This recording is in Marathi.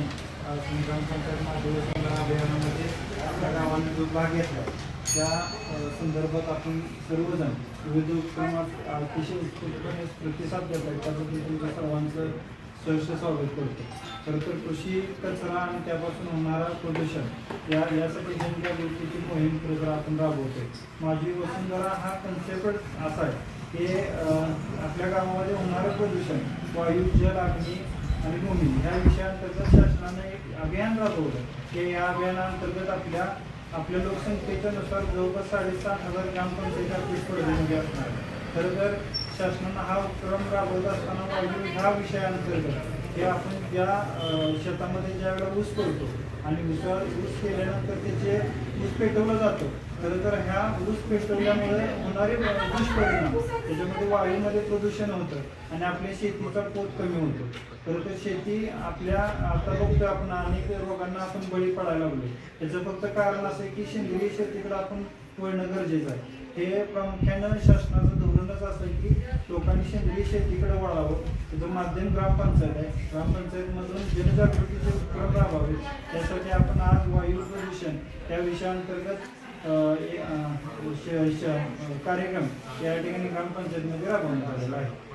ठिकाणी आपण ग्रामपंचायत मार्गदर्शन अभियानामध्ये आपल्या गावांनी जो भाग घेतला त्या संदर्भात आपण सर्वजण विविध उपक्रमात अतिशय उत्स्फूर्तपणे प्रतिसाद देत आहेत त्याबद्दल तुमच्या सर्वांचं सहर्ष स्वागत करतो. खरं तर कृषी कचरा आणि त्यापासून होणारा प्रदूषण या यासाठी गोष्टीची मोहीम खरं तर आपण राबवतोय. माझी वसुंधरा हा कन्सेप्ट असा आहे की आपल्या गावामध्ये होणारं प्रदूषण वायू जल अग्नी आणि भूमी या विषयांतर्गत राबवलं की या अभियानाअंतर्गत आपल्या आपल्या लोकसंख्येच्या नुसार जवळपास साडेसात हजार ग्रामपंचायत आपली स्पर्धेमध्ये असणार खरं तर शासनानं हा उपक्रम राबवत असताना वायू ह्या विषयाअंतर्गत हे आपण त्या शेतामध्ये ज्या वेळेला ऊस पडतो आणि ऊसावर ऊस केल्यानंतर त्याचे ऊस पेटवलं जातं खरं तर ह्या ऊस पेटवल्यामुळे होणारे दुष्परिणाम त्याच्यामध्ये वायूमध्ये प्रदूषण होतं आणि आपल्या शेतीचा पोत कमी होतो. खरं तर शेती आपल्या आता बघतोय आपण अनेक रोगांना आपण बळी पडायला लागलो त्याचं फक्त कारण असं आहे की सेंद्रिय शेतीकडे आपण वळणं गरजेचं आहे. हे प्रामुख्यानं शासनाचं शेतीकडे वळावं. त्याचं माध्यम ग्रामपंचायत आहे. ग्रामपंचायतमधून जनजागृतीचे उपक्रम राबवावे. त्यासाठी आपण आज वायू प्रदूषण या विषयाअंतर्गत श- श- कार्यक्रम या ठिकाणी ग्रामपंचायतमध्ये राबवण्यात आलेला आहे.